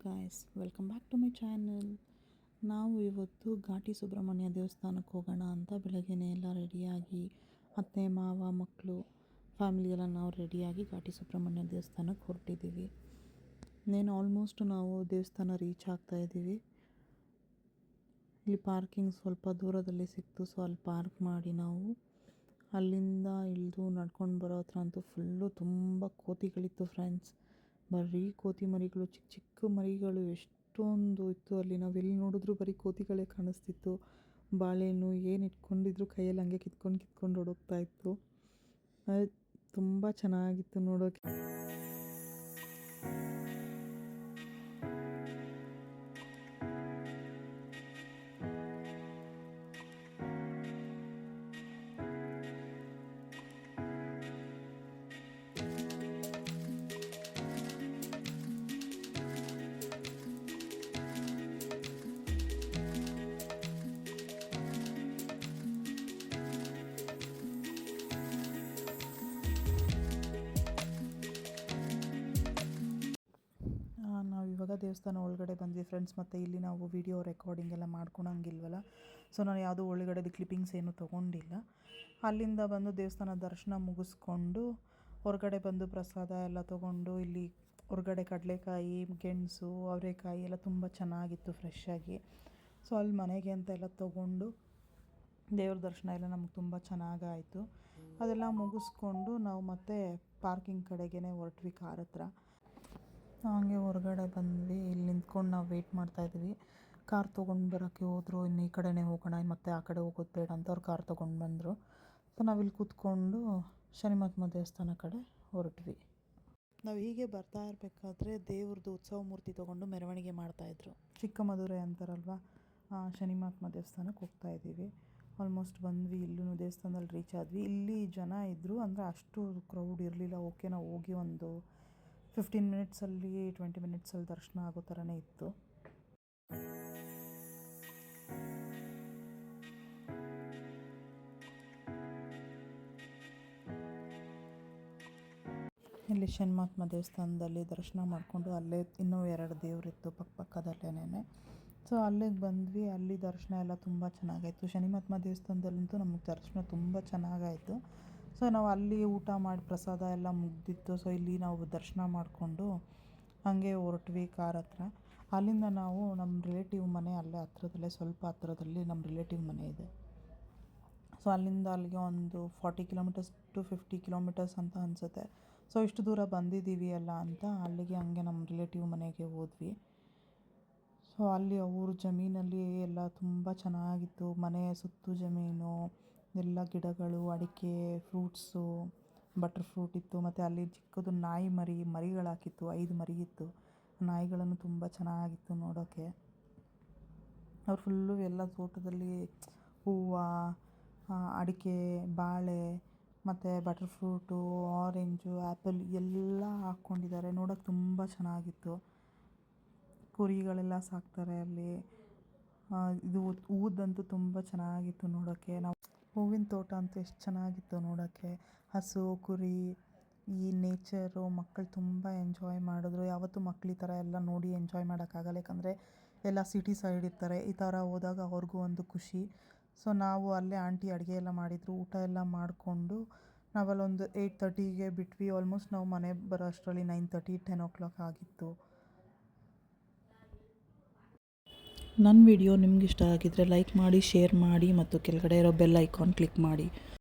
Guys welcome back to my channel ನಾವು ಇವತ್ತು ಘಾಟಿ ಸುಬ್ರಹ್ಮಣ್ಯ ದೇವಸ್ಥಾನಕ್ಕೆ ಹೋಗೋಣ ಅಂತ ಬೆಳಗ್ಗೆನೇ ಎಲ್ಲ ರೆಡಿಯಾಗಿ ಅತ್ತೆ, ಮಾವ ಮಕ್ಕಳು ಫ್ಯಾಮಿಲಿ ಎಲ್ಲ ನಾವು ರೆಡಿಯಾಗಿ ಘಾಟಿ ಸುಬ್ರಹ್ಮಣ್ಯ ದೇವಸ್ಥಾನಕ್ಕೆ ಹೊರಟಿದ್ದೀವಿ. ಇನ್ನೇನು ಆಲ್ಮೋಸ್ಟ್ ನಾವು ದೇವಸ್ಥಾನ ರೀಚ್ ಆಗ್ತಾ ಇದ್ದೀವಿ. ಇಲ್ಲಿ ಪಾರ್ಕಿಂಗ್ ಸ್ವಲ್ಪ ದೂರದಲ್ಲಿ ಸಿಕ್ತು ಸೊ ಅಲ್ಲಿ ಪಾರ್ಕ್ ಮಾಡಿ ನಾವು ಅಲ್ಲಿಂದ ಇಳಿದು ನಡ್ಕೊಂಡು ಬರೋ ಹತ್ರ ಅಂತೂ ಫುಲ್ಲು ತುಂಬ ಕೋತಿಗಳಿತ್ತು ಫ್ರೆಂಡ್ಸ್ ಬರೀ ಕೋತಿ ಮರಿಗಳು ಚಿಕ್ಕ ಚಿಕ್ಕ ಮರಿಗಳು ಎಷ್ಟೊಂದು ಇತ್ತು ಅಲ್ಲಿ. ನಾವು ಎಲ್ಲಿ ನೋಡಿದ್ರು ಬರೀ ಕೋತಿಗಳೇ ಕಾಣಿಸ್ತಿತ್ತು. ಬಾಳೆಹಣ್ಣು ಏನು ಇಟ್ಕೊಂಡಿದ್ರು ಕೈಯಲ್ಲಿ ಹಂಗೆ ಕಿತ್ಕೊಂಡು ಕಿತ್ಕೊಂಡು ಓಡೋಗ್ತಾ ಇತ್ತು. ತುಂಬ ಚೆನ್ನಾಗಿತ್ತು ನೋಡೋಕ್ಕೆ ದೇವಸ್ಥಾನ ಒಳಗಡೆ ಬಂದ್ವಿ ಫ್ರೆಂಡ್ಸ್ ಮತ್ತು ಇಲ್ಲಿ ನಾವು ವಿಡಿಯೋ ರೆಕಾರ್ಡಿಂಗ್ ಎಲ್ಲ ಮಾಡ್ಕೊಳಂಗಿಲ್ವಲ್ಲ? ಸೊ ನಾನು ಯಾವುದೂ ಒಳಗಡೆದು ಕ್ಲಿಪ್ಪಿಂಗ್ಸ್ ಏನು ತೊಗೊಂಡಿಲ್ಲ. ಅಲ್ಲಿಂದ ಬಂದು ದೇವಸ್ಥಾನ ದರ್ಶನ ಮುಗಿಸ್ಕೊಂಡು, ಹೊರಗಡೆ ಬಂದು ಪ್ರಸಾದ ಎಲ್ಲ ತೊಗೊಂಡು, ಇಲ್ಲಿ ಹೊರಗಡೆ ಕಡಲೆಕಾಯಿ, ಗೆಣಸು, ಅವರೆಕಾಯಿ ಎಲ್ಲ ತುಂಬ ಚೆನ್ನಾಗಿತ್ತು ಫ್ರೆಶ್ಶಾಗಿ ಸೊ ಅಲ್ಲಿ ಮನೆಗೆ ಅಂತ ಎಲ್ಲ ತೊಗೊಂಡು, ದೇವ್ರ ದರ್ಶನ ಎಲ್ಲ ನಮ್ಗೆ ತುಂಬ ಚೆನ್ನಾಗಾಯಿತು. ಅದೆಲ್ಲ ಮುಗಿಸ್ಕೊಂಡು ನಾವು ಮತ್ತೆ ಪಾರ್ಕಿಂಗ್ ಕಡೆಗೇ ಹೊರಟ್ವಿ ಕಾರ್ ಹತ್ರ. ಹಂಗೆ ಹೊರಗಡೆ ಬಂದ್ವಿ. ಇಲ್ಲಿ ನಿಂತ್ಕೊಂಡು ನಾವು ವೆಯ್ಟ್ ಮಾಡ್ತಾಯಿದ್ವಿ ಕಾರ್ ತೊಗೊಂಡು ಬರೋಕ್ಕೆ ಹೋದ್ರು. ಇನ್ನು ಈ ಕಡೆನೇ ಹೋಗೋಣ. ಮತ್ತೆ ಆ ಕಡೆ ಹೋಗೋದು ಬೇಡ ಅಂತ ಅವ್ರು ಕಾರ್ ತೊಗೊಂಡು ಬಂದರು. ಸೊ ನಾವಿಲ್ಲಿ ಕೂತ್ಕೊಂಡು ಶನಿ ಮಹಾತ್ಮ ದೇವಸ್ಥಾನ ಕಡೆ ಹೊರಟ್ವಿ. ನಾವು ಹೀಗೆ ಬರ್ತಾ ಇರಬೇಕಾದ್ರೆ ದೇವ್ರದ್ದು ಉತ್ಸವ ಮೂರ್ತಿ ತೊಗೊಂಡು ಮೆರವಣಿಗೆ ಮಾಡ್ತಾಯಿದ್ರು ಚಿಕ್ಕ ಮಧುರೆ ಅಂತಾರಲ್ವ? ಶನಿ ಮಹಾತ್ಮ ದೇವಸ್ಥಾನಕ್ಕೆ ಹೋಗ್ತಾ ಇದ್ದೀವಿ. ಆಲ್ಮೋಸ್ಟ್ ಬಂದ್ವಿ. ಇಲ್ಲೂ ದೇವಸ್ಥಾನದಲ್ಲಿ ರೀಚ್ ಆದ್ವಿ. ಇಲ್ಲಿ ಜನ ಇದ್ದರು ಅಂದರೆ ಅಷ್ಟು ಕ್ರೌಡ್ ಇರಲಿಲ್ಲ. ಓಕೆ ನಾವು ಹೋಗಿ ಒಂದು ಫಿಫ್ಟೀನ್ ಮಿನಿಟ್ಸಲ್ಲಿ ಟ್ವೆಂಟಿ ಮಿನಿಟ್ಸಲ್ಲಿ ದರ್ಶನ ಆಗೋ ಥರನೇ ಇತ್ತು. ಇಲ್ಲಿ ಶನ್ಮಾತ್ಮ ದೇವಸ್ಥಾನದಲ್ಲಿ ದರ್ಶನ ಮಾಡಿಕೊಂಡು ಅಲ್ಲೇ ಇನ್ನೂ ಎರಡು ದೇವರಿತ್ತು ಪಕ್ಕ ಪಕ್ಕದಲ್ಲೇನೆ ಸೊ ಅಲ್ಲಿಗೆ ಬಂದ್ವಿ, ಅಲ್ಲಿ ದರ್ಶನ ಎಲ್ಲ ತುಂಬ ಚೆನ್ನಾಗಾಯಿತು. ಶನಿಮಾತ್ಮ ದೇವಸ್ಥಾನದಲ್ಲಂತೂ ನಮಗೆ ದರ್ಶನ ತುಂಬ ಚೆನ್ನಾಗಾಯಿತು. ಸೊ ನಾವು ಅಲ್ಲಿ ಊಟ ಮಾಡಿ ಪ್ರಸಾದ ಎಲ್ಲ ಮುಗ್ದಿತ್ತು. ಸೊ ಇಲ್ಲಿ ನಾವು ದರ್ಶನ ಮಾಡಿಕೊಂಡು ಹಾಗೆ ಹೊರಟ್ವಿ ಕಾರ್ ಹತ್ರ. ಅಲ್ಲಿಂದ ನಾವು ನಮ್ಮ ರಿಲೇಟಿವ್ ಮನೆ ಅಲ್ಲೇ ಹತ್ರದಲ್ಲೇ, ಸ್ವಲ್ಪ ಹತ್ರದಲ್ಲಿ ನಮ್ಮ ರಿಲೇಟಿವ್ ಮನೆ ಇದೆ. ಸೊ ಅಲ್ಲಿಂದ ಅಲ್ಲಿಗೆ ಒಂದು forty kilometres to fifty kilometres ಅಂತ ಅನಿಸುತ್ತೆ. ಸೊ ಇಷ್ಟು ದೂರ ಬಂದಿದ್ದೀವಿ ಅಲ್ಲ ಅಂತ ಅಲ್ಲಿಗೆ ಹಂಗೆ ನಮ್ಮ ರಿಲೇಟಿವ್ ಮನೆಗೆ ಹೋದ್ವಿ. ಸೊ ಅಲ್ಲಿ ಅವ್ರ ಜಮೀನಲ್ಲಿ ಎಲ್ಲ ತುಂಬ ಚೆನ್ನಾಗಿತ್ತು. ಮನೆ ಸುತ್ತು ಜಮೀನು ಎಲ್ಲ ಗಿಡಗಳು, ಅಡಿಕೆ ಫ್ರೂಟ್ಸು ಬಟರ್ ಫ್ರೂಟ್ ಇತ್ತು. ಮತ್ತು ಅಲ್ಲಿ ಚಿಕ್ಕದು ನಾಯಿ ಮರಿ ಮರಿಗಳು ಹಾಕಿತ್ತು ಐದು ಮರಿ ಇತ್ತು. ನಾಯಿಗಳನ್ನು ತುಂಬ ಚೆನ್ನಾಗಿತ್ತು ನೋಡೋಕ್ಕೆ ಅವ್ರು ಫುಲ್ಲು ಎಲ್ಲ ತೋಟದಲ್ಲಿ ಹೂವು ಅಡಿಕೆ, ಬಾಳೆ, ಮತ್ತು ಬಟರ್ ಫ್ರೂಟು ಆರೆಂಜು ಆ್ಯಪಲ್ ಎಲ್ಲ ಹಾಕ್ಕೊಂಡಿದ್ದಾರೆ. ನೋಡೋಕೆ ತುಂಬ ಚೆನ್ನಾಗಿತ್ತು. ಕುರಿಗಳೆಲ್ಲ ಸಾಕ್ತಾರೆ ಅಲ್ಲಿ. ಇದು ಹೂದಂತೂ ತುಂಬ ಚೆನ್ನಾಗಿತ್ತು ನೋಡೋಕ್ಕೆ ನಾವು ಹೂವಿನ ತೋಟ ಅಂತೂ ಎಷ್ಟು ಚೆನ್ನಾಗಿತ್ತು ನೋಡೋಕ್ಕೆ. ಹಸು, ಕುರಿ, ಈ ನೇಚರು, ಮಕ್ಕಳು ತುಂಬ ಎಂಜಾಯ್ ಮಾಡಿದ್ರು. ಯಾವತ್ತೂ ಮಕ್ಳು ಈ ಥರ ಎಲ್ಲ ನೋಡಿ ಎಂಜಾಯ್ ಮಾಡೋಕ್ಕಾಗಲ್ಲ. ಯಾಕಂದರೆ ಎಲ್ಲ ಸಿಟಿ ಸೈಡ್ ಇರ್ತಾರೆ. ಈ ಥರ ಹೋದಾಗ ಅವ್ರಿಗೂ ಒಂದು ಖುಷಿ. ಸೊ, ನಾವು ಅಲ್ಲೇ ಆಂಟಿ ಅಡುಗೆ ಎಲ್ಲ ಮಾಡಿದರು. ಊಟ ಎಲ್ಲ ಮಾಡಿಕೊಂಡು ನಾವಲ್ಲೊಂದು ಏಯ್ಟ್ ತರ್ಟಿಗೆ ಬಿಟ್ವಿ. ಆಲ್ಮೋಸ್ಟ್ ನಾವು ಮನೆ ಬರೋ ಅಷ್ಟರಲ್ಲಿ nine thirty, ten o'clock ಆಗಿತ್ತು. ನನ್ನ ವಿಡಿಯೋ ನಿಮ್ಗೆ ಇಷ್ಟ ಆಗಿದ್ದರೆ ಲೈಕ್ ಮಾಡಿ, ಶೇರ್ ಮಾಡಿ ಮತ್ತು ಕೆಳಗಡೆ ಇರೋ ಬೆಲ್ ಐಕಾನ್ ಕ್ಲಿಕ್ ಮಾಡಿ.